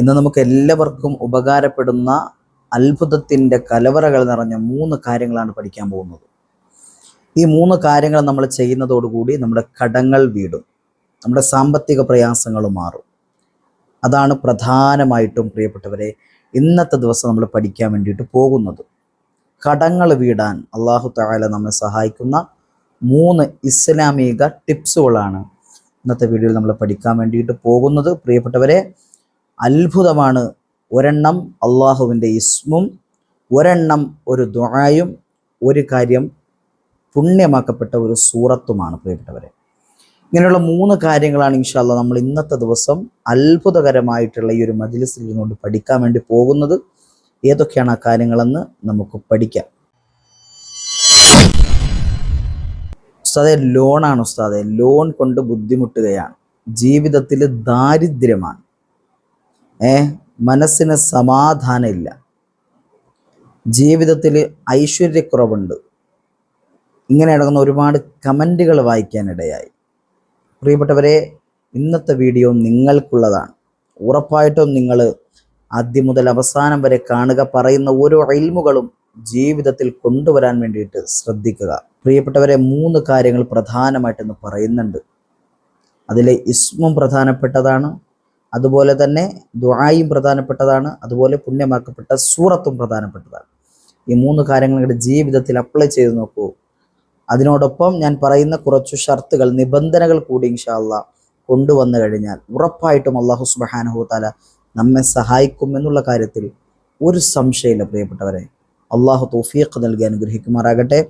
ഇന്ന് നമുക്ക് എല്ലാവർക്കും ഉപകാരപ്പെടുന്ന അത്ഭുതത്തിന്റെ കലവറകൾ നിറഞ്ഞ മൂന്ന് കാര്യങ്ങളാണ് പഠിക്കാൻ പോകുന്നത്. ഈ മൂന്ന് കാര്യങ്ങൾ നമ്മൾ ചെയ്യുന്നതോടുകൂടി നമ്മുടെ കടങ്ങൾ വീടും നമ്മുടെ സാമ്പത്തിക പ്രയാസങ്ങൾ മാറും. അതാണ് പ്രധാനമായിട്ടും പ്രിയപ്പെട്ടവരെ ഇന്നത്തെ ദിവസം നമ്മൾ പഠിക്കാൻ വേണ്ടിയിട്ട് പോകുന്നത്. കടങ്ങൾ വീടാൻ അള്ളാഹു താല നമ്മെ സഹായിക്കുന്ന മൂന്ന് ഇസ്ലാമിക ടിപ്സുകളാണ് ഇന്നത്തെ വീഡിയോയിൽ നമ്മൾ പഠിക്കാൻ വേണ്ടിയിട്ട് പോകുന്നത്. പ്രിയപ്പെട്ടവരെ അത്ഭുതമാണ് ഒരെണ്ണം അള്ളാഹുവിന്റെ ഇസ്മും ഒരെണ്ണം ഒരു ദുആയും ഒരു കാര്യം പുണ്യമാക്കപ്പെട്ട ഒരു സൂറത്തുമാണ് പ്രിയപ്പെട്ടവരെ. ഇങ്ങനെയുള്ള മൂന്ന് കാര്യങ്ങളാണ് ഇൻഷാല്ല നമ്മൾ ഇന്നത്തെ ദിവസം അത്ഭുതകരമായിട്ടുള്ള ഈ ഒരു മജ്ലിസിൽ നിന്നുകൊണ്ട് പഠിക്കാൻ വേണ്ടി പോകുന്നത്. ഏതൊക്കെയാണ് ആ കാര്യങ്ങളെന്ന് നമുക്ക് പഠിക്കാം. ഉസ്താദെ ലോണാണ് ഉസ്താദെ. ലോൺ കൊണ്ട് ബുദ്ധിമുട്ടുകയാണ്. ജീവിതത്തിൽ ദാരിദ്ര്യമാണ്. മനസ്സിന് സമാധാനമില്ല. ജീവിതത്തിൽ ഐശ്വര്യക്കുറവുണ്ട്. ഇങ്ങനെ അടങ്ങുന്ന ഒരുപാട് കമന്റുകൾ വായിക്കാനിടയായി. പ്രിയപ്പെട്ടവരെ ഇന്നത്തെ വീഡിയോ നിങ്ങൾക്കുള്ളതാണ്. ഉറപ്പായിട്ടും നിങ്ങൾ ആദ്യം മുതൽ അവസാനം വരെ കാണുക പറയുന്ന ഓരോ അയിൽമുകളും ജീവിതത്തിൽ കൊണ്ടുവരാൻ വേണ്ടിയിട്ട് ശ്രദ്ധിക്കുക. പ്രിയപ്പെട്ടവരെ മൂന്ന് കാര്യങ്ങൾ പ്രധാനമായിട്ടെന്ന് പറയുന്നുണ്ട്. അതിലെ ഇസ്മും പ്രധാനപ്പെട്ടതാണ്. അതുപോലെ തന്നെ ദുആയും പ്രധാനപ്പെട്ടതാണ് അതുപോലെ പുണ്യമാക്കപ്പെട്ട സൂറത്തും പ്രധാനപ്പെട്ടതാണ്. ഈ മൂന്ന് കാര്യങ്ങൾ നിങ്ങളുടെ ജീവിതത്തിൽ അപ്ലൈ ചെയ്ത് നോക്കൂ. അതിനോടൊപ്പം ഞാൻ പറയുന്ന കുറച്ച് ഷർത്തുകൾ നിബന്ധനകൾ കൂടി ഇൻഷാല്ല കൊണ്ടുവന്നു കഴിഞ്ഞാൽ ഉറപ്പായിട്ടും അള്ളാഹു സുബാനഹു താല നമ്മെ സഹായിക്കും എന്നുള്ള കാര്യത്തിൽ ഒരു സംശയമില്ല പ്രിയപ്പെട്ടവരെ. അള്ളാഹു തൗഫീഖ് നൽകി അനുഗ്രഹിക്കുമാറാകട്ടെ.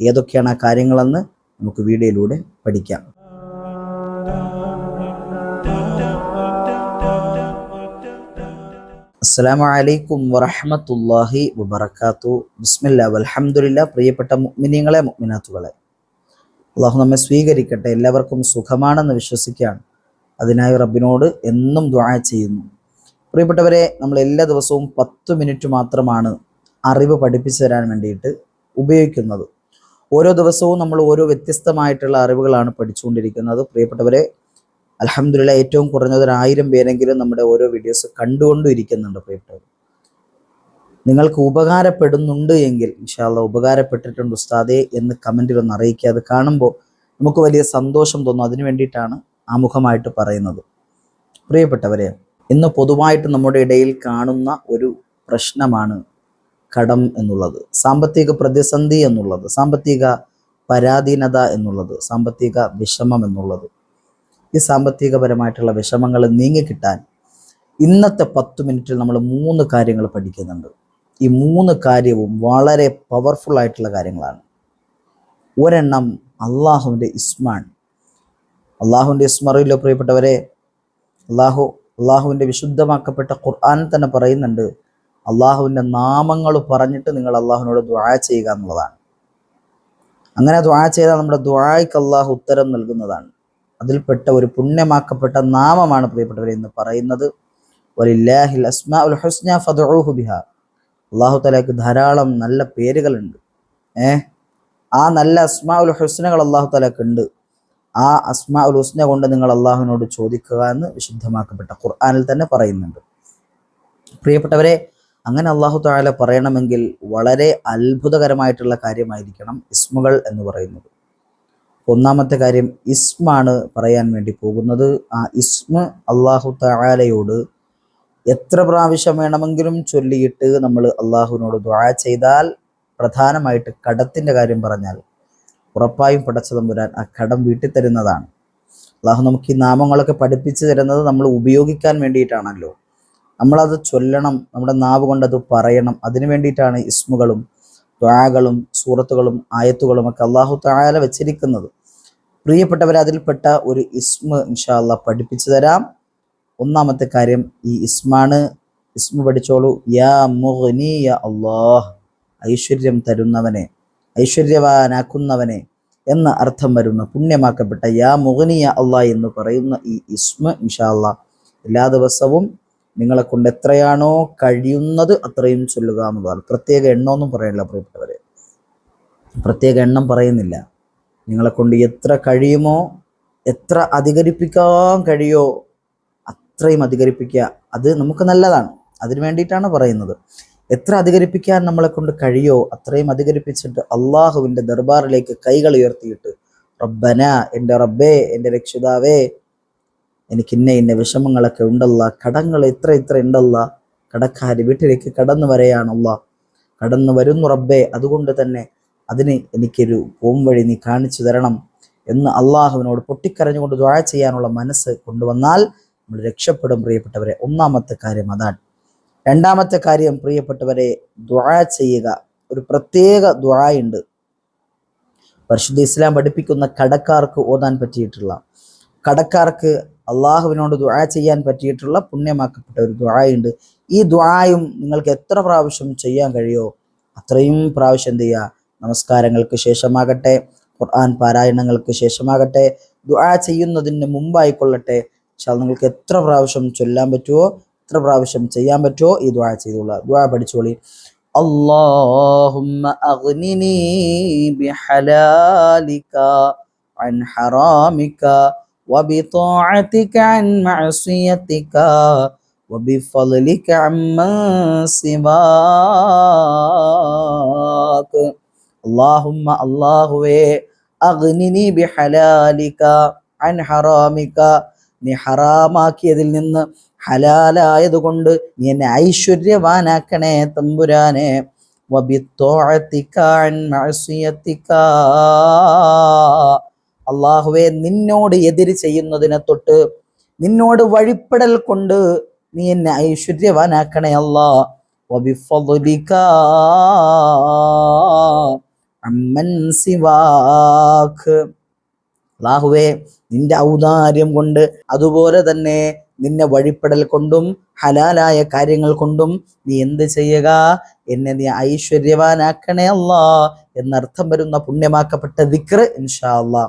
ഏതൊക്കെയാണ് ആ കാര്യങ്ങളെന്ന് നമുക്ക് വീഡിയോയിലൂടെ പഠിക്കാം. അസ്സലാമു അലൈക്കും വറഹമത്തല്ലാഹി വബർക്കാത്തു ബിസ്മില്ല അലഹമുല്ല പ്രിയപ്പെട്ട മുഅ്മിനീങ്ങളെ മുഅ്മിനാത്തുകളെ. അള്ളാഹു നമ്മെ സ്വീകരിക്കട്ടെ എല്ലാവർക്കും സുഖമാണെന്ന് വിശ്വസിക്കുകയാണ്. അതിനായി റബ്ബിനോട് എന്നും ദുആ ചെയ്യുന്നു. പ്രിയപ്പെട്ടവരെ നമ്മൾ എല്ലാ ദിവസവും പത്ത് മിനിറ്റ് മാത്രമാണ് അറിവ് പഠിപ്പിച്ചു തരാൻ വേണ്ടിയിട്ട് ഉപയോഗിക്കുന്നത്. ഓരോ ദിവസവും നമ്മൾ ഓരോ വ്യത്യസ്തമായിട്ടുള്ള അറിവുകളാണ് പഠിച്ചുകൊണ്ടിരിക്കുന്നത്. പ്രിയപ്പെട്ടവരെ അലഹമില്ല ഏറ്റവും കുറഞ്ഞത് ഒരു ആയിരം പേരെങ്കിലും നമ്മുടെ ഓരോ വീഡിയോസ് കണ്ടുകൊണ്ടും ഇരിക്കുന്നുണ്ട് പ്രിയപ്പെട്ടവർ. നിങ്ങൾക്ക് ഉപകാരപ്പെടുന്നുണ്ട് എങ്കിൽ ഇൻഷാല്ല ഉപകാരപ്പെട്ടിട്ടുണ്ട് ഉസ്താദേ എന്ന് കമന്റിൽ ഒന്ന് അറിയിക്കുക. അത് കാണുമ്പോൾ നമുക്ക് വലിയ സന്തോഷം തോന്നും. അതിനു വേണ്ടിയിട്ടാണ് ആമുഖമായിട്ട് പറയുന്നത്. പ്രിയപ്പെട്ടവരെ ഇന്ന് പൊതുവായിട്ട് നമ്മുടെ ഇടയിൽ കാണുന്ന ഒരു പ്രശ്നമാണ് കടം എന്നുള്ളത്. സാമ്പത്തിക പ്രതിസന്ധി എന്നുള്ളത്. സാമ്പത്തിക പരാധീനത എന്നുള്ളത്. സാമ്പത്തിക വിഷമം എന്നുള്ളത്. ഈ സാമ്പത്തികപരമായിട്ടുള്ള വിഷമങ്ങൾ നീങ്ങിക്കിട്ടാൻ ഇന്നത്തെ പത്ത് മിനിറ്റിൽ നമ്മൾ മൂന്ന് കാര്യങ്ങൾ പഠിക്കുന്നുണ്ട്. ഈ മൂന്ന് കാര്യവും വളരെ പവർഫുൾ ആയിട്ടുള്ള കാര്യങ്ങളാണ്. ഒരെണ്ണം അള്ളാഹുവിന്റെ ഇസ്മാൻ അള്ളാഹുവിന്റെ ഇസ്മറിയിലോ പ്രിയപ്പെട്ടവരെ? അള്ളാഹു അള്ളാഹുവിന്റെ വിശുദ്ധമാക്കപ്പെട്ട ഖുർആൻ തന്നെ പറയുന്നുണ്ട് അള്ളാഹുവിന്റെ നാമങ്ങൾ പറഞ്ഞിട്ട് നിങ്ങൾ അള്ളാഹുവിനോട് ദ്വാ ചെയ്യുക എന്നുള്ളതാണ്. അങ്ങനെ ദ്വാ ചെയ്താൽ നമ്മുടെ ദ്വായ്ക്ക് അള്ളാഹു ഉത്തരം നൽകുന്നതാണ്. അതിൽപ്പെട്ട ഒരു പുണ്യമാക്കപ്പെട്ട നാമമാണ് പ്രിയപ്പെട്ടവരെ എന്ന് പറയുന്നത്. അള്ളാഹു തലാക്ക് ധാരാളം നല്ല പേരുകളുണ്ട്. ഏ? ആ നല്ല അസ്മാ ഉൽ ഹുസ്നകൾ അള്ളാഹു തലാക്ക് ഉണ്ട്. ആ അസ്മാ ഉൽ ഹുസ്ന കൊണ്ട് നിങ്ങൾ അള്ളാഹുവിനോട് ചോദിക്കുക എന്ന് വിശുദ്ധമാക്കപ്പെട്ട ഖുർആാനിൽ തന്നെ പറയുന്നുണ്ട്. പ്രിയപ്പെട്ടവരെ അങ്ങനെ അള്ളാഹു താല പറയണമെങ്കിൽ വളരെ അത്ഭുതകരമായിട്ടുള്ള കാര്യമായിരിക്കണം ഇസ്മുകൾ എന്ന് പറയുന്നത്. ഒന്നാമത്തെ കാര്യം ഇസ്മാണ് പറയാൻ വേണ്ടി പോകുന്നത്. ആ ഇസ്മ അള്ളാഹു തആലയോട് എത്ര പ്രാവശ്യം വേണമെങ്കിലും ചൊല്ലിയിട്ട് നമ്മൾ അള്ളാഹുവിനോട് ദ്വാ ചെയ്താൽ പ്രധാനമായിട്ട് കടത്തിന്റെ കാര്യം പറഞ്ഞാൽ ഉറപ്പായും പടച്ച തമ്പുരാൻ ആ കടം വീട്ടിൽ തരുന്നതാണ്. അള്ളാഹു നമുക്ക് ഈ നാമങ്ങളൊക്കെ പഠിപ്പിച്ചു തരുന്നത് നമ്മൾ ഉപയോഗിക്കാൻ വേണ്ടിയിട്ടാണല്ലോ. നമ്മളത് ചൊല്ലണം നമ്മുടെ നാവ് കൊണ്ടത് പറയണം അതിനു വേണ്ടിയിട്ടാണ് ഇസ്മുകളും ദ്വാകളും സൂറത്തുകളും ആയത്തുകളും ഒക്കെ അള്ളാഹു താഴെ വെച്ചിരിക്കുന്നത്. പ്രിയപ്പെട്ടവർ അതിൽപ്പെട്ട ഒരു ഇസ്മ ഇൻഷാല്ല പഠിപ്പിച്ചു തരാം. ഒന്നാമത്തെ കാര്യം ഈ ഇസ്മാണ്. ഇസ്മ പഠിച്ചോളൂ. യാ മുഗ്നി യാ അള്ളാഹ് ഐശ്വര്യം തരുന്നവനെ ഐശ്വര്യവാനാക്കുന്നവനെ എന്ന അർത്ഥം വരുന്ന പുണ്യമാക്കപ്പെട്ട യാ മുഹനിയ അള്ളാഹ് എന്ന് പറയുന്ന ഈ ഇസ്മ ഇൻഷാല്ല എല്ലാ ദിവസവും നിങ്ങളെ കൊണ്ട് എത്രയാണോ കഴിയുന്നത് അത്രയും ചൊല്ലുക എന്നുള്ളതാണ്. പ്രത്യേക എണ്ണമൊന്നും പറയണില്ല പ്രിയപ്പെട്ടവരെ. പ്രത്യേക എണ്ണം പറയുന്നില്ല. നിങ്ങളെ കൊണ്ട് എത്ര കഴിയുമോ എത്ര അധികരിപ്പിക്കാൻ കഴിയോ അത്രയും അധികരിപ്പിക്കുക. അത് നമുക്ക് നല്ലതാണ്. അതിനു വേണ്ടിയിട്ടാണ് പറയുന്നത്. എത്ര അധികരിപ്പിക്കാൻ നമ്മളെ കൊണ്ട് കഴിയോ അത്രയും അധികരിപ്പിച്ചിട്ട് അള്ളാഹുവിന്റെ ദർബാറിലേക്ക് കൈകൾ ഉയർത്തിയിട്ട് റബ്ബന എന്റെ റബ്ബേ എന്റെ രക്ഷിതാവേ എനിക്ക് ഇന്ന ഇന്ന വിഷമങ്ങളൊക്കെ ഉണ്ടല്ല കടങ്ങൾ ഇത്ര ഇത്ര ഉണ്ടല്ല കടക്കാർ വീട്ടിലേക്ക് കടന്നു വരെയാണല്ല കടന്നു വരുന്നു റബ്ബേ അതുകൊണ്ട് തന്നെ അതിന് എനിക്കൊരു പോംവഴി നീ കാണിച്ചു തരണം എന്ന് അള്ളാഹുവിനോട് പൊട്ടിക്കരഞ്ഞുകൊണ്ട് ദ്വാഴ ചെയ്യാനുള്ള മനസ്സ് കൊണ്ടുവന്നാൽ നമ്മൾ രക്ഷപ്പെടും പ്രിയപ്പെട്ടവരെ. ഒന്നാമത്തെ കാര്യം അതാണ്. രണ്ടാമത്തെ കാര്യം പ്രിയപ്പെട്ടവരെ ദ്വാഴ ചെയ്യുക. ഒരു പ്രത്യേക ദ്വായുണ്ട് പരിശുദ്ധ ഇസ്ലാം പഠിപ്പിക്കുന്ന കടക്കാർക്ക് ഓതാൻ പറ്റിയിട്ടുള്ള കടക്കാർക്ക് അള്ളാഹുവിനോട് ദ്വാഴ ചെയ്യാൻ പറ്റിയിട്ടുള്ള പുണ്യമാക്കപ്പെട്ട ഒരു ദ്വായുണ്ട് ഈ ദ്വായും നിങ്ങൾക്ക് എത്ര പ്രാവശ്യം ചെയ്യാൻ കഴിയോ അത്രയും പ്രാവശ്യം എന്ത് ചെയ്യുക? നമസ്കാരങ്ങൾക്ക് ശേഷമാകട്ടെ ഖുർആൻ പാരായണങ്ങൾക്ക് ശേഷമാകട്ടെ ദ്വാ ചെയ്യുന്നതിന് മുമ്പായിക്കൊള്ളട്ടെ പക്ഷെ അത് നിങ്ങൾക്ക് എത്ര പ്രാവശ്യം ചൊല്ലാൻ പറ്റുമോ എത്ര പ്രാവശ്യം ചെയ്യാൻ പറ്റുമോ ഈ ദ്വാ ചെയ്തോളുക ദ്വാ പഠിച്ചോളി اللهم أغنني بحلالك عن حرامك وبطاعتك عن معصيتك وبفضلك عمن سواك അള്ളാഹുമ്മ അള്ളാഹുവേ അഗ്നിനി ബിഹലാലിക അൻ ഹറാമിക. നീ ഹറാമാക്കിയതിൽ നിന്ന് ഹലാലായതുകൊണ്ട് നീ എന്നെ ഐശ്വര്യവാനാക്കണേ തമ്പുരാനെ. അള്ളാഹുവെ നിന്നോട് എതിര് ചെയ്യുന്നതിനെ തൊട്ട് നിന്നോട് വഴിപ്പെടൽ കൊണ്ട് നീ എന്നെ ഐശ്വര്യവാനാക്കണേ അല്ലാ വബിഫലിക്ക അമ്മൻ അള്ളാഹുവേ നിന്റെ ഔദാര്യം കൊണ്ട് അതുപോലെ തന്നെ നിന്നെ വഴിപ്പെടൽ കൊണ്ടും ഹലാലായ കാര്യങ്ങൾ കൊണ്ടും നീ എന്ത് ചെയ്യുക? എന്നെ നീ ഐശ്വര്യവാനാക്കണേ അല്ലാ എന്നർത്ഥം വരുന്ന പുണ്യമാക്കപ്പെട്ട ദിക്ർ ഇൻഷാ അല്ലാ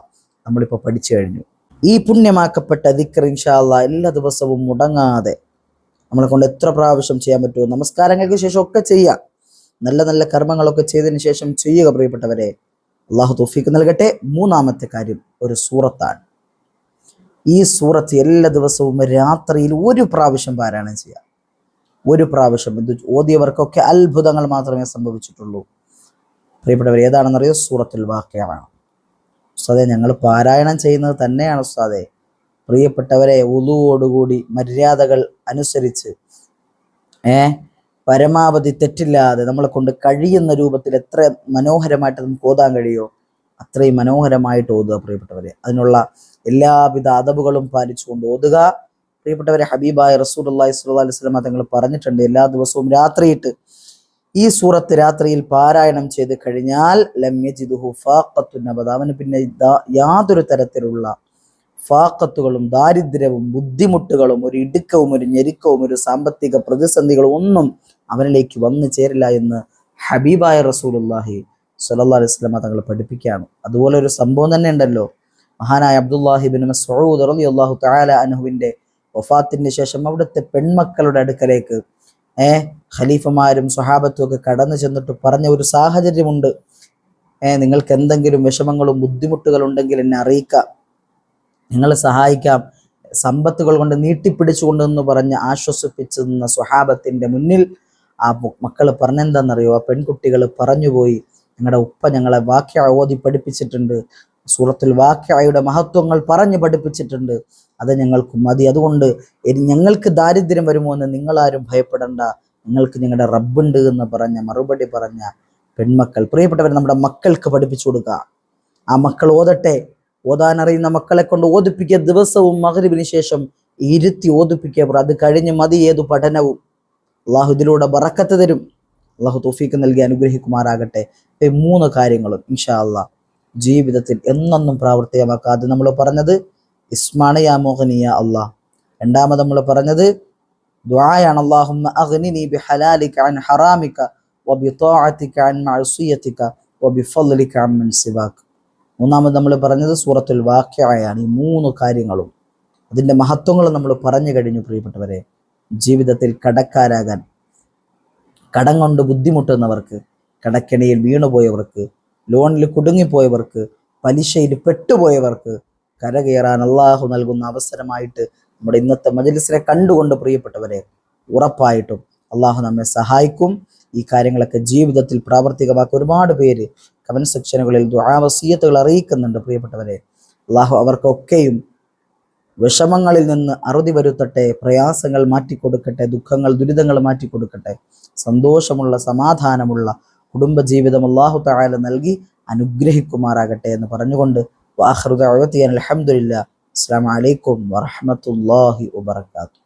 നമ്മളിപ്പോൾ പഠിച്ചു കഴിഞ്ഞു. ഈ പുണ്യമാക്കപ്പെട്ട ദിക്ർ ഇൻഷാ അല്ലാ എല്ലാ ദിവസവും മുടങ്ങാതെ നമ്മളെ കൊണ്ട് എത്ര പ്രാവശ്യം ചെയ്യാൻ പറ്റുമോ? നമസ്കാരങ്ങൾക്ക് ശേഷം ഒക്കെ ചെയ്യാം. നല്ല നല്ല കർമ്മങ്ങളൊക്കെ ചെയ്തതിന് ശേഷം ചെയ്യുക പ്രിയപ്പെട്ടവരെ. അള്ളാഹു തോഫിക്ക് നൽകട്ടെ. മൂന്നാമത്തെ കാര്യം ഒരു സൂറത്താണ്. ഈ സൂറത്ത് എല്ലാ ദിവസവും രാത്രിയിൽ ഒരു പ്രാവശ്യം പാരായണം ചെയ്യാം ഒരു പ്രാവശ്യം. ഇത് ഓതിയവർക്കൊക്കെ അത്ഭുതങ്ങൾ മാത്രമേ സംഭവിച്ചിട്ടുള്ളൂ. പ്രിയപ്പെട്ടവർ ഏതാണെന്നറിയോ? സൂറത്തുൽ വാക്യമാണ് ഉസ്താദെ ഞങ്ങൾ പാരായണം ചെയ്യുന്നത് തന്നെയാണ് ഉസ്താദെ. പ്രിയപ്പെട്ടവരെ ഉളുവോടുകൂടി മര്യാദകൾ അനുസരിച്ച് ഏ പരമാവധി തെറ്റില്ലാതെ നമ്മളെ കൊണ്ട് കഴിയുന്ന രൂപത്തിൽ എത്ര മനോഹരമായിട്ട് നമുക്ക് ഓതാൻ കഴിയോ അത്രയും മനോഹരമായിട്ട് ഓതുക പ്രിയപ്പെട്ടവരെ. അതിനുള്ള എല്ലാവിധ അതവുകളും പാലിച്ചുകൊണ്ട് ഓതുക. പ്രിയപ്പെട്ടവരെ ഹബീബായ റസൂൽ അള്ളാഹി സ്വല്ലല്ലാഹി അലൈഹി വസല്ലം തങ്ങൾ പറഞ്ഞിട്ടുണ്ട് എല്ലാ ദിവസവും രാത്രിയിട്ട് ഈ സൂറത്ത് രാത്രിയിൽ പാരായണം ചെയ്ത് കഴിഞ്ഞാൽ അവന് പിന്നെ യാതൊരു തരത്തിലുള്ള ഫാക്കത്തുകളും ദാരിദ്ര്യവും ബുദ്ധിമുട്ടുകളും ഒരു ഇടുക്കവും ഒരു ഞെരുക്കവും ഒരു സാമ്പത്തിക പ്രതിസന്ധികളും ഒന്നും അവനിലേക്ക് വന്നു ചേരില്ല എന്ന് ഹബീബായ റസൂലുള്ളാഹി സ്വല്ലല്ലാഹി അലൈഹി വസല്ലം തങ്ങൾ പഠിപ്പിക്കുകയാണ്. അതുപോലെ ഒരു സംഭവം തന്നെ ഉണ്ടല്ലോ. മഹാനായ അബ്ദുല്ലാഹിബിൻ മസ്ഊദ് അള്ളാഹു തആല അനുഹുവിന്റെ വഫാത്തിന് ശേഷം അവിടുത്തെ പെൺമക്കളുടെ അടുക്കലേക്ക് ഏ ഖലീഫമാരും സ്വഹാബത്തും ഒക്കെ കടന്നു ചെന്നിട്ട് പറഞ്ഞ ഒരു സാഹചര്യമുണ്ട്. ഏ നിങ്ങൾക്ക് എന്തെങ്കിലും വിഷമങ്ങളും ബുദ്ധിമുട്ടുകളും ഉണ്ടെങ്കിൽ എന്നെ അറിയിക്കാം. നിങ്ങളെ സഹായിക്കാം. സമ്പത്തുകൾ കൊണ്ട് നീട്ടിപ്പിടിച്ചുകൊണ്ടെന്ന് പറഞ്ഞ് ആശ്വസിപ്പിച്ചു നിന്ന സ്വഹാബത്തിന്റെ മുന്നിൽ ആ മക്കൾ പറഞ്ഞെന്താണെന്നറിയോ ആ പെൺകുട്ടികൾ പറഞ്ഞുപോയി. ഞങ്ങളുടെ ഉപ്പ ഞങ്ങളെ വാക്യ ഓതി പഠിപ്പിച്ചിട്ടുണ്ട്. സൂറത്തിൽ വാക്യയുടെ മഹത്വങ്ങൾ പറഞ്ഞു പഠിപ്പിച്ചിട്ടുണ്ട്. അത് ഞങ്ങൾക്ക് മതി. അതുകൊണ്ട് ഞങ്ങൾക്ക് ദാരിദ്ര്യം വരുമോ എന്ന് നിങ്ങളാരും ഭയപ്പെടണ്ട. നിങ്ങൾക്ക് ഞങ്ങളുടെ റബ്ബുണ്ട് എന്ന് പറഞ്ഞ മറുപടി പറഞ്ഞ പെൺമക്കൾ പ്രിയപ്പെട്ടവർ നമ്മുടെ മക്കൾക്ക് പഠിപ്പിച്ചു കൊടുക്കുക. ആ മക്കൾ ഓതട്ടെ. ഓതാൻ അറിയുന്ന മക്കളെ കൊണ്ട് ഓതിപ്പിക്കുക ദിവസവും മകരിവിന് ശേഷം ഇരുത്തി ഓതിപ്പിക്കുക. അത് കഴിഞ്ഞ് മതി ഏതു പഠനവും. അള്ളാഹു ഇതിലൂടെ ബറക്കത്ത് തരും. അള്ളാഹു തോഫീക്ക് നൽകി അനുഗ്രഹിക്കുമാറാകട്ടെ. ഈ മൂന്ന് കാര്യങ്ങളും ഇൻഷാ അള്ളാ ജീവിതത്തിൽ എന്നൊന്നും പ്രാവർത്തികമാക്കാതെ നമ്മൾ പറഞ്ഞത് ഇസ്മാണ് യാ മോഹനിയ അള്ളാഹ് രണ്ടാമത് നമ്മൾ പറഞ്ഞത് ദ്വായാണ് അഗ്നിനി ബിഹലാലിക അൻ ഹറാമിക മൂന്നാമത് നമ്മൾ പറഞ്ഞത് സൂറത്തുൽ വാക്യയാണ് ഈ മൂന്ന് കാര്യങ്ങളും. അതിന്റെ മഹത്വങ്ങൾ നമ്മൾ പറഞ്ഞു കഴിഞ്ഞു പ്രിയപ്പെട്ടവരെ. ജീവിതത്തിൽ കടക്കാരാകാൻ കടം കൊണ്ട് ബുദ്ധിമുട്ടുന്നവർക്ക് കടക്കെണിയിൽ വീണുപോയവർക്ക് ലോണിൽ കുടുങ്ങിപ്പോയവർക്ക് പലിശയിൽ പെട്ടുപോയവർക്ക് കരകയറാൻ അള്ളാഹു നൽകുന്ന അവസരമായിട്ട് നമ്മുടെ ഇന്നത്തെ മജലിസിനെ കണ്ടുകൊണ്ട് പ്രിയപ്പെട്ടവരെ ഉറപ്പായിട്ടും അള്ളാഹു നമ്മെ സഹായിക്കും. ഈ കാര്യങ്ങളൊക്കെ ജീവിതത്തിൽ പ്രാവർത്തികമാക്കി ഒരുപാട് പേര് കമന്റ് സെക്ഷനുകളിൽ ദുരാവസീയത്തുകൾ അറിയിക്കുന്നുണ്ട് പ്രിയപ്പെട്ടവരെ. അള്ളാഹു അവർക്കൊക്കെയും വിഷമങ്ങളിൽ നിന്ന് അറുതി വരുത്തട്ടെ പ്രയാസങ്ങൾ മാറ്റിക്കൊടുക്കട്ടെ ദുഃഖങ്ങൾ ദുരിതങ്ങൾ മാറ്റിക്കൊടുക്കട്ടെ. സന്തോഷമുള്ള സമാധാനമുള്ള കുടുംബജീവിതം അള്ളാഹു തആല നൽകി അനുഗ്രഹിക്കുമാറാകട്ടെ എന്ന് പറഞ്ഞുകൊണ്ട് വാഹൃദ അലഹമുല്ല അസ്സാം വലൈക്കും വറഹമത്തല്ലാഹി വബർക്കാത്തു